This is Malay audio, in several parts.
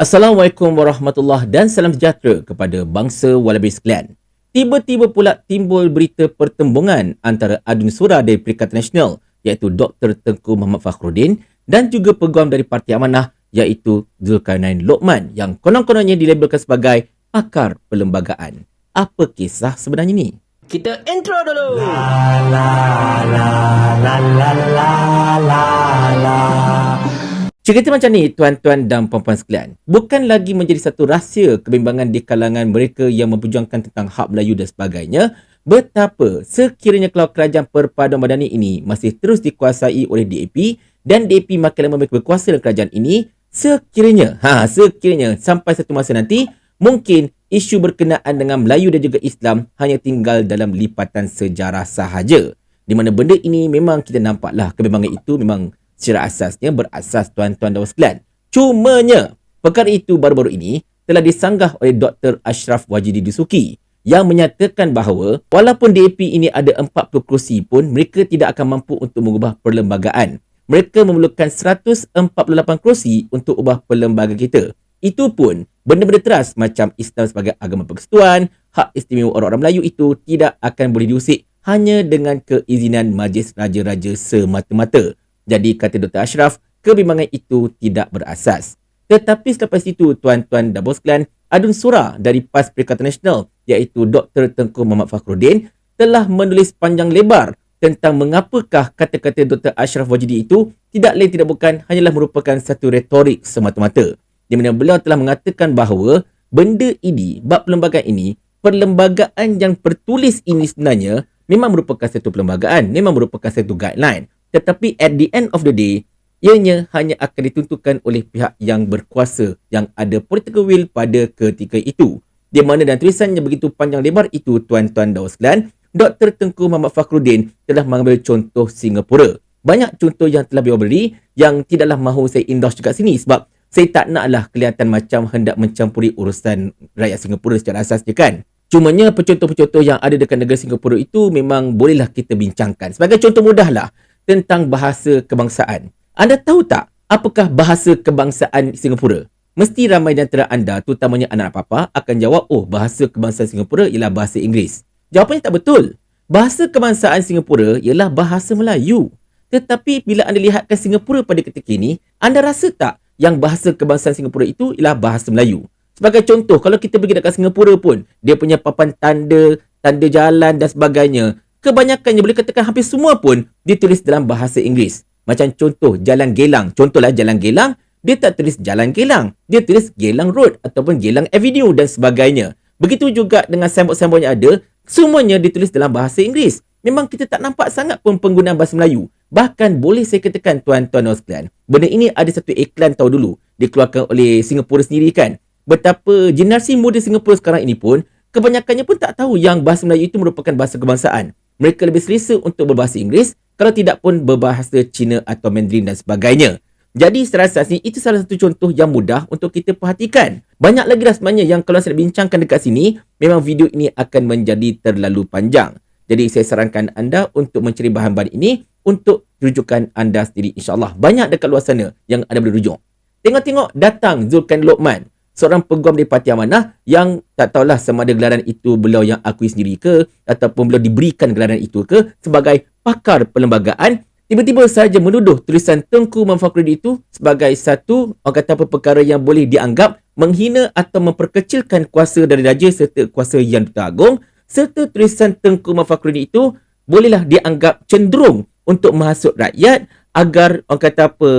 Assalamualaikum warahmatullahi dan salam sejahtera kepada bangsa Wallaby sekalian. Tiba-tiba pula timbul berita pertembungan antara adun surah dari Perikatan Nasional iaitu Dr. Tengku Muhammad Fakhruddin dan juga peguam dari Parti Amanah iaitu Zulkarnain Lokman yang konon-kononnya dilabelkan sebagai pakar perlembagaan. Apa kisah sebenarnya ni? Kita intro dulu. La la la la la la la la. Cerita macam ni tuan-tuan dan puan-puan sekalian. Bukan lagi menjadi satu rahsia kebimbangan di kalangan mereka yang memperjuangkan tentang hak Melayu dan sebagainya. Betapa sekiranya kalau kerajaan perpaduan madani ini masih terus dikuasai oleh DAP dan DAP makin lama makin berkuasa dalam kerajaan ini, sekiranya, ha, sekiranya sampai satu masa nanti, mungkin isu berkenaan dengan Melayu dan juga Islam hanya tinggal dalam lipatan sejarah sahaja. Di mana benda ini memang kita nampaklah kebimbangan itu memang secara asasnya berasas tuan-tuan dan sekalian. Cumanya, perkara itu baru-baru ini telah disanggah oleh Dr. Ashraf Wajidi Dusuki yang menyatakan bahawa walaupun DAP ini ada 40 kerusi pun mereka tidak akan mampu untuk mengubah perlembagaan. Mereka memerlukan 148 kerusi untuk ubah perlembagaan kita. Itu pun benda-benda teras macam Islam sebagai agama persekutuan, hak istimewa orang-orang Melayu itu tidak akan boleh diusik hanya dengan keizinan majlis raja-raja semata-mata. Jadi kata Dr. Ashraf, kebimbangan itu tidak berasas. Tetapi selepas itu, tuan-tuan dan bos sekalian, adun surah dari PAS Perikatan Nasional iaitu Dr. Tengku Muhammad Fakhruddin telah menulis panjang lebar tentang mengapakah kata-kata Dr. Ashraf Wajidi itu tidak lain tidak bukan hanyalah merupakan satu retorik semata-mata. Di mana beliau telah mengatakan bahawa benda ini, bab perlembagaan ini, perlembagaan yang tertulis ini sebenarnya memang merupakan satu perlembagaan, memang merupakan satu guideline. Tetapi at the end of the day, ianya hanya akan ditentukan oleh pihak yang berkuasa yang ada political will pada ketika itu. Di mana dalam tulisannya begitu panjang lebar itu, tuan-tuan dan sekalian, Dr. Tengku Muhammad Fakhruddin telah mengambil contoh Singapura. Banyak contoh yang telah beliau yang tidaklah mahu saya endorse dekat sini sebab saya tak naklah kelihatan macam hendak mencampuri urusan rakyat Singapura secara asasnya kan. Cumanya pencontoh-pencontoh yang ada dekat negara Singapura itu memang bolehlah kita bincangkan. Sebagai contoh mudahlah, tentang bahasa kebangsaan. Anda tahu tak apakah bahasa kebangsaan Singapura? Mesti ramai di antara anda, terutamanya anak papa, akan jawab, oh bahasa kebangsaan Singapura ialah bahasa Inggeris. Jawapannya tak betul. Bahasa kebangsaan Singapura ialah bahasa Melayu. Tetapi bila anda lihatkan Singapura pada ketika ini, anda rasa tak yang bahasa kebangsaan Singapura itu ialah bahasa Melayu? Sebagai contoh, kalau kita pergi dekat Singapura pun, dia punya papan tanda, tanda jalan dan sebagainya, kebanyakannya boleh katakan hampir semua pun ditulis dalam bahasa Inggeris. Macam contoh Jalan Gelang. Contohlah Jalan Gelang, dia tak tulis Jalan Gelang. Dia tulis Gelang Road ataupun Gelang Avenue dan sebagainya. Begitu juga dengan sembok-sembok yang ada, semuanya ditulis dalam bahasa Inggeris. Memang kita tak nampak sangat pun penggunaan bahasa Melayu. Bahkan boleh saya katakan tuan-tuan dan sekalian, benda ini ada satu iklan tahu dulu dikeluarkan oleh Singapura sendiri kan. Betapa generasi muda Singapura sekarang ini pun kebanyakannya pun tak tahu yang bahasa Melayu itu merupakan bahasa kebangsaan mereka lebih selesa untuk berbahasa Inggeris kalau tidak pun berbahasa Cina atau Mandarin dan sebagainya. Jadi secara asasnya itu salah satu contoh yang mudah untuk kita perhatikan. Banyak lagi dah sebenarnya yang kalau saya bincangkan dekat sini, memang video ini akan menjadi terlalu panjang. Jadi saya sarankan anda untuk mencari bahan-bahan ini untuk rujukan anda sendiri insyaAllah. Banyak dekat luar sana yang anda boleh rujuk. Tengok-tengok datang Zulkan Lokman seorang peguam dari Parti Amanah yang tak tahulah sama ada gelaran itu beliau yang akui sendiri ke ataupun beliau diberikan gelaran itu ke sebagai pakar perlembagaan. Tiba-tiba saja menuduh tulisan Tengku Mamfakrudi itu sebagai satu orang kata apa perkara yang boleh dianggap menghina atau memperkecilkan kuasa dari raja serta kuasa yang Agung serta tulisan Tengku Mamfakrudi itu bolehlah dianggap cenderung untuk menghasut rakyat agar orang kata apa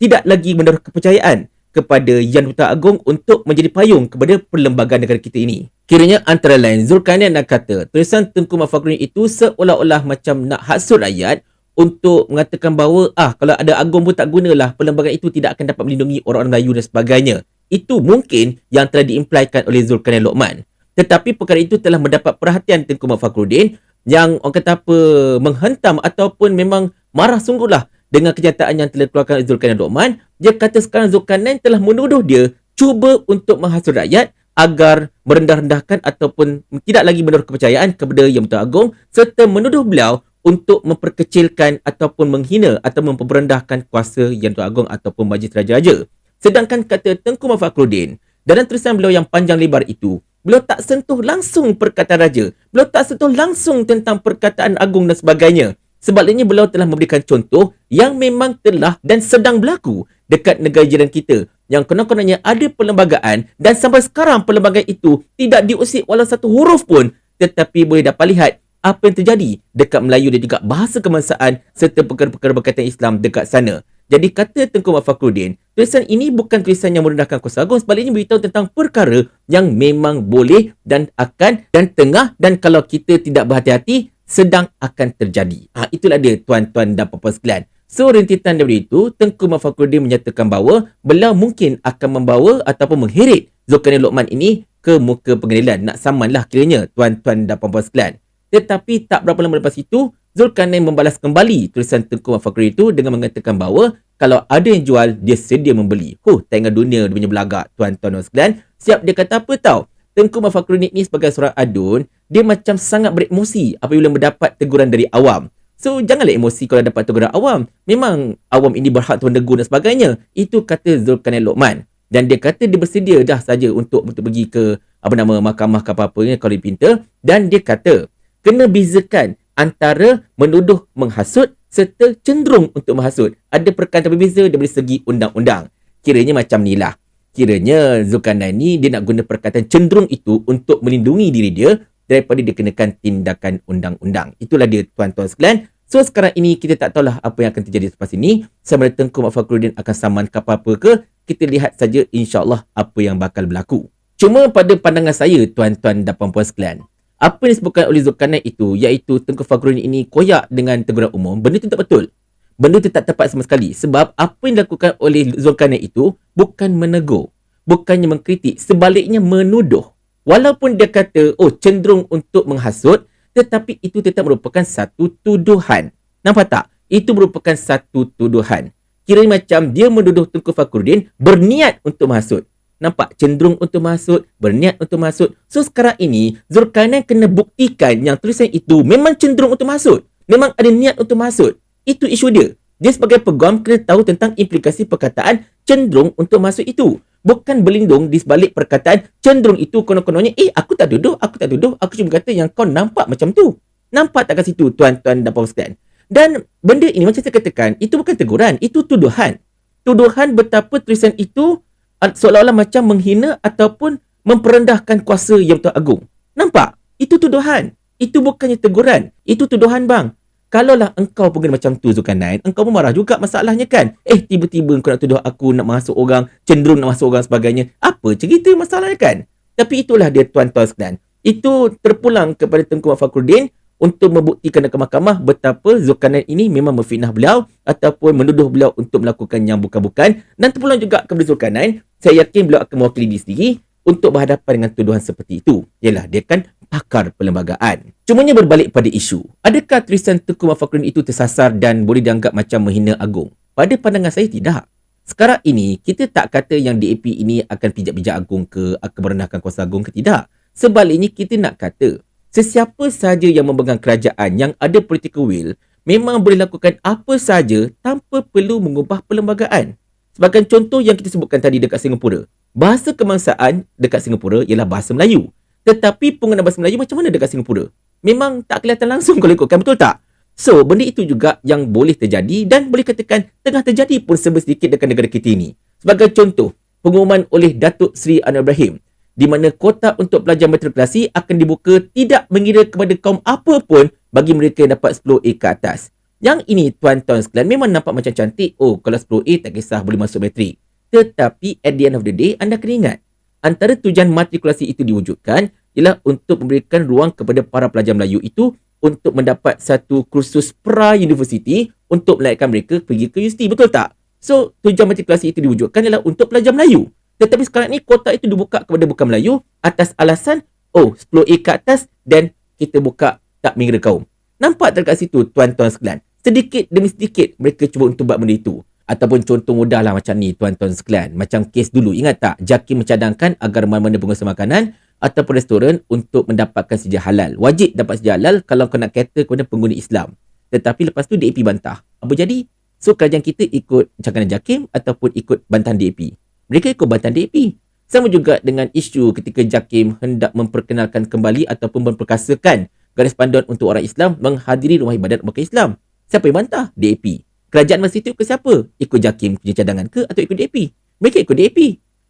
tidak lagi menaruh kepercayaan kepada Yang Duta Agong untuk menjadi payung kepada perlembagaan negara kita ini. Kiranya antara lain Zulkarnain nak kata tulisan Tengku Mafakruni itu seolah-olah macam nak hasut rakyat untuk mengatakan bahawa ah kalau ada Agong pun tak gunalah perlembagaan itu tidak akan dapat melindungi orang-orang Melayu dan sebagainya. Itu mungkin yang telah diimplikan oleh Zulkarnain Lokman. Tetapi perkara itu telah mendapat perhatian Tengku Mafakrudin yang orang kata apa menghentam ataupun memang marah sungguhlah dengan kenyataan yang telah dikeluarkan oleh Zulkarnain Rahman, dia kata sekarang Zulkarnain telah menuduh dia cuba untuk menghasut rakyat agar merendah-rendahkan ataupun tidak lagi menaruh kepercayaan kepada Yang Muta Agung serta menuduh beliau untuk memperkecilkan ataupun menghina atau memperendahkan kuasa Yang Muta Agung ataupun Majlis Raja-Raja. Sedangkan kata Tengku Mafakrudin, dalam tulisan beliau yang panjang lebar itu, beliau tak sentuh langsung perkataan raja. Beliau tak sentuh langsung tentang perkataan agung dan sebagainya. Sebaliknya beliau telah memberikan contoh yang memang telah dan sedang berlaku dekat negara jiran kita yang konon-kononnya ada perlembagaan dan sampai sekarang perlembagaan itu tidak diusik walau satu huruf pun tetapi boleh dapat lihat apa yang terjadi dekat Melayu dan juga bahasa kebangsaan serta perkara-perkara berkaitan Islam dekat sana. Jadi kata Tengku Mafakrudin, tulisan ini bukan tulisan yang merendahkan kuasa agung, sebaliknya beritahu tentang perkara yang memang boleh dan akan dan tengah dan kalau kita tidak berhati-hati, sedang akan terjadi. Ha, itulah dia tuan-tuan dan puan-puan sekalian. So, rintitan daripada itu, Tengku Mafakrudin menyatakan bahawa beliau mungkin akan membawa ataupun mengheret Zulkarnain Luqman ini ke muka pengadilan. Nak samanlah kiranya tuan-tuan dan puan-puan sekalian. Tetapi tak berapa lama lepas itu, Zulkarnain membalas kembali tulisan Tengku Mafakri itu dengan mengatakan bahawa kalau ada yang jual, dia sedia membeli. Huh, tak ingat dunia dia punya belagak, tuan-tuan dan sekalian. Siap dia kata apa tahu? Tengku Mafakri ni sebagai seorang adun, dia macam sangat beremosi apabila mendapat teguran dari awam. So, janganlah emosi kalau dapat teguran awam. Memang awam ini berhak untuk menegur dan sebagainya. Itu kata Zulkarnain Luqman. Dan dia kata dia bersedia dah saja untuk, untuk pergi ke apa nama mahkamah ke apa-apa kalau dipinta. Dan dia kata, kena bezakan antara menuduh menghasut serta cenderung untuk menghasut. Ada perkataan berbeza dari segi undang-undang. Kiranya macam ni lah. Kiranya Zulkarnain ni dia nak guna perkataan cenderung itu untuk melindungi diri dia daripada dikenakan tindakan undang-undang. Itulah dia tuan-tuan sekalian. So sekarang ini kita tak tahulah apa yang akan terjadi selepas ini. Sama ada Tengku Mak Fakhruddin akan saman ke apa-apa ke. Kita lihat saja insyaAllah apa yang bakal berlaku. Cuma pada pandangan saya tuan-tuan dan puan-puan sekalian apa yang disebutkan oleh Zulkarnain itu iaitu Tengku Fakhruddin ini koyak dengan teguran umum benda itu tak betul benda itu tak tepat sama sekali sebab apa yang dilakukan oleh Zulkarnain itu bukan menegur bukannya mengkritik sebaliknya menuduh walaupun dia kata oh cenderung untuk menghasut tetapi itu tetap merupakan satu tuduhan nampak tak itu merupakan satu tuduhan kira macam dia menuduh Tengku Fakhruddin berniat untuk menghasut nampak cenderung untuk masuk, berniat untuk masuk. So sekarang ini Zulkarnain kena buktikan yang tulisan itu memang cenderung untuk masuk. Memang ada niat untuk masuk. Itu isu dia. Dia sebagai peguam kena tahu tentang implikasi perkataan cenderung untuk masuk itu. Bukan berlindung di sebalik perkataan cenderung itu konon-kononnya, eh aku tak duduk, aku tak duduk, aku cuma kata yang kau nampak macam tu. Nampak tak kat situ tuan-tuan dan puan? Dan benda ini macam saya katakan, itu bukan teguran, itu tuduhan. Tuduhan betapa tulisan itu seolah-olah macam menghina ataupun memperendahkan kuasa yang Tuan Agung. Nampak? Itu tuduhan. Itu bukannya teguran. Itu tuduhan bang. Kalaulah engkau pun macam tu Zulkarnain, engkau pun marah juga masalahnya kan? Eh, tiba-tiba engkau nak tuduh aku nak masuk orang, cenderung nak masuk orang sebagainya. Apa cerita masalahnya kan? Tapi itulah dia tuan-tuan sekalian. Itu terpulang kepada Tengku Fakhruddin untuk membuktikan ke mahkamah betapa Zulkarnain ini memang memfitnah beliau ataupun menuduh beliau untuk melakukan yang bukan-bukan dan terpulang juga kepada Zulkarnain saya yakin beliau akan mewakili diri sendiri untuk berhadapan dengan tuduhan seperti itu. Ialah dia kan pakar perlembagaan. Cumanya berbalik pada isu adakah tulisan Tengku Mafakrun itu tersasar dan boleh dianggap macam menghina agung? Pada pandangan saya tidak. Sekarang ini kita tak kata yang DAP ini akan pijak-pijak agung ke akan merendahkan kuasa agung ke tidak. Sebaliknya kita nak kata sesiapa sahaja yang memegang kerajaan yang ada political will memang boleh lakukan apa sahaja tanpa perlu mengubah perlembagaan. Sebagai contoh yang kita sebutkan tadi dekat Singapura, bahasa kebangsaan dekat Singapura ialah bahasa Melayu. Tetapi penggunaan bahasa Melayu macam mana dekat Singapura? Memang tak kelihatan langsung kalau ikutkan, betul tak? So, benda itu juga yang boleh terjadi dan boleh katakan tengah terjadi pun sedikit dekat negara kita ini. Sebagai contoh, pengumuman oleh Datuk Seri Anwar Ibrahim di mana kota untuk pelajar matrikulasi akan dibuka tidak mengira kepada kaum apa pun bagi mereka yang dapat 10A ke atas. Yang ini tuan-tuan sekalian memang nampak macam cantik. Oh, kalau 10A tak kisah boleh masuk matrik. Tetapi at the end of the day, anda kena ingat. Antara tujuan matrikulasi itu diwujudkan ialah untuk memberikan ruang kepada para pelajar Melayu itu untuk mendapat satu kursus pra-university untuk melayakan mereka pergi ke universiti. Betul tak? So, tujuan matrikulasi itu diwujudkan ialah untuk pelajar Melayu. Tetapi sekarang ni kota itu dibuka kepada bukan Melayu atas alasan oh 10A ke atas dan kita buka tak mengira kaum. Nampak tak kat situ tuan-tuan sekalian? Sedikit demi sedikit mereka cuba untuk buat benda itu. Ataupun contoh mudah lah macam ni tuan-tuan sekalian. Macam kes dulu ingat tak? Jaki mencadangkan agar mana-mana pengusaha makanan ataupun restoran untuk mendapatkan sejarah halal. Wajib dapat sejarah halal kalau kau nak kata kepada pengguna Islam. Tetapi lepas tu DAP bantah. Apa jadi? So kerajaan kita ikut cakaran Jakim ataupun ikut bantahan DAP. mereka ikut bantahan DAP. Sama juga dengan isu ketika JAKIM hendak memperkenalkan kembali ataupun memperkasakan garis panduan untuk orang Islam menghadiri rumah ibadat umat Islam. Siapa yang bantah? DAP. Kerajaan masa itu ke siapa? Ikut JAKIM punya cadangan ke atau ikut DAP? Mereka ikut DAP.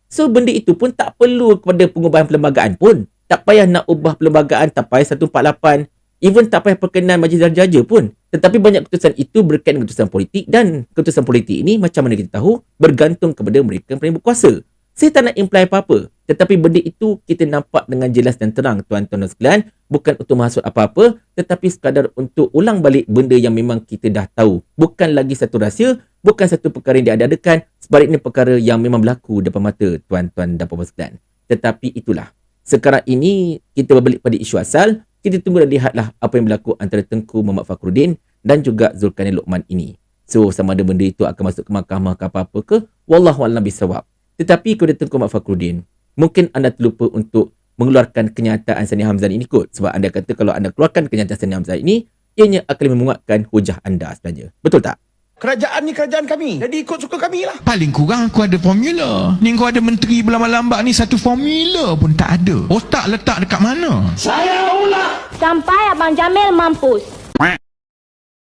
So benda itu pun tak perlu kepada pengubahan perlembagaan pun. Tak payah nak ubah perlembagaan, tak payah 148. Even tak payah perkenan majlis darjah pun. Tetapi banyak keputusan itu berkaitan keputusan politik dan keputusan politik ini macam mana kita tahu bergantung kepada mereka yang paling berkuasa. Saya tak nak imply apa-apa. Tetapi benda itu kita nampak dengan jelas dan terang tuan-tuan dan sekalian. Bukan untuk maksud apa-apa. Tetapi sekadar untuk ulang balik benda yang memang kita dah tahu. Bukan lagi satu rahsia. Bukan satu perkara yang diadakan. Sebaliknya perkara yang memang berlaku depan mata tuan-tuan dan puan sekalian. Tetapi itulah. Sekarang ini kita berbalik pada isu asal. Kita tunggu dan lihatlah apa yang berlaku antara Tengku Muhammad Fakhruddin dan juga Zulkarnain Luqman ini. So sama ada benda itu akan masuk ke mahkamah ke apa-apa ke. Wallahualam bisawab. Tetapi kepada Tengku Mak Fakhruddin, mungkin anda terlupa untuk mengeluarkan kenyataan Sani Hamzah ini kot. Sebab anda kata kalau anda keluarkan kenyataan Sani Hamzah ini, ianya akan menguatkan hujah anda sebenarnya. Betul tak? Kerajaan ni kerajaan kami. Jadi ikut suka kami lah. Paling kurang aku ada formula. Ni kau ada menteri berlambak-lambak ni satu formula pun tak ada. Otak letak dekat mana? Sampai Abang Jamil mampus.